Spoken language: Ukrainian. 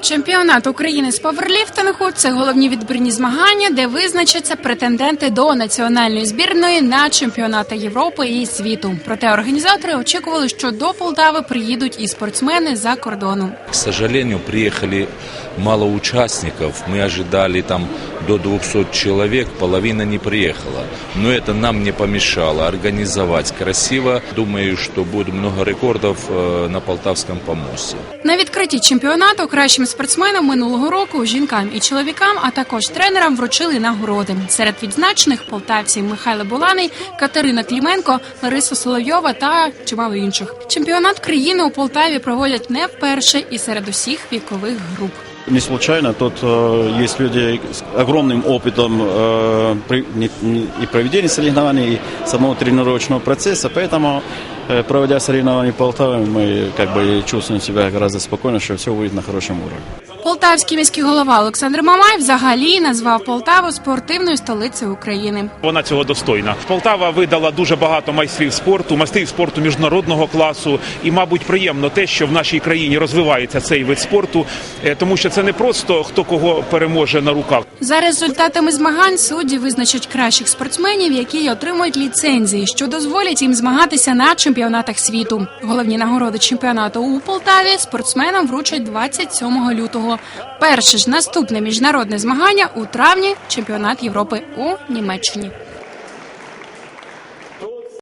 Чемпіонат України з паверліфтингу це головні відбірні змагання, де визначаться претенденти до національної збірної на чемпіонати Європи і світу. Проте організатори очікували, що до Полтави приїдуть і спортсмени за кордону. К сожалению, приехали мало участников. Мы ожидали там до 200 человек, половина не приехала. Но это нам не помешало организовать красиво. Думаю, что будет много рекордов э, на Полтавском помосте. На відкритті чемпіонату кращим спортсменам минулого року жінкам і чоловікам, а також тренерам вручили нагороди. Серед відзначених полтавці Михайло Буланий, Катерина Кліменко, Лариса Соловйова та чимало інших. Чемпіонат країни у Полтаві проводять не вперше і серед усіх вікових груп Не случайно, тут э, есть люди с огромным опытом э, при- не- не- и проведения соревнований, и самого тренировочного процесса, поэтому, э, проводя соревнования в Полтаве, мы как бы чувствуем себя гораздо спокойно, что все будет на хорошем уровне. Полтавський міський голова Олександр Мамай взагалі назвав Полтаву спортивною столицею України. Вона цього достойна. Полтава видала дуже багато майстрів спорту, майстрів спорту міжнародного класу. І, мабуть, приємно те, що в нашій країні розвивається цей вид спорту, е, тому що це не просто хто кого переможе на руках. За результатами змагань судді визначать кращих спортсменів, які отримують ліцензії, що дозволять їм змагатися на чемпіонатах світу. Головні нагороди чемпіонату у Полтаві спортсменам вручать 27 лютого. Перше ж наступне міжнародне змагання у травні чемпіонат Європи у Німеччині.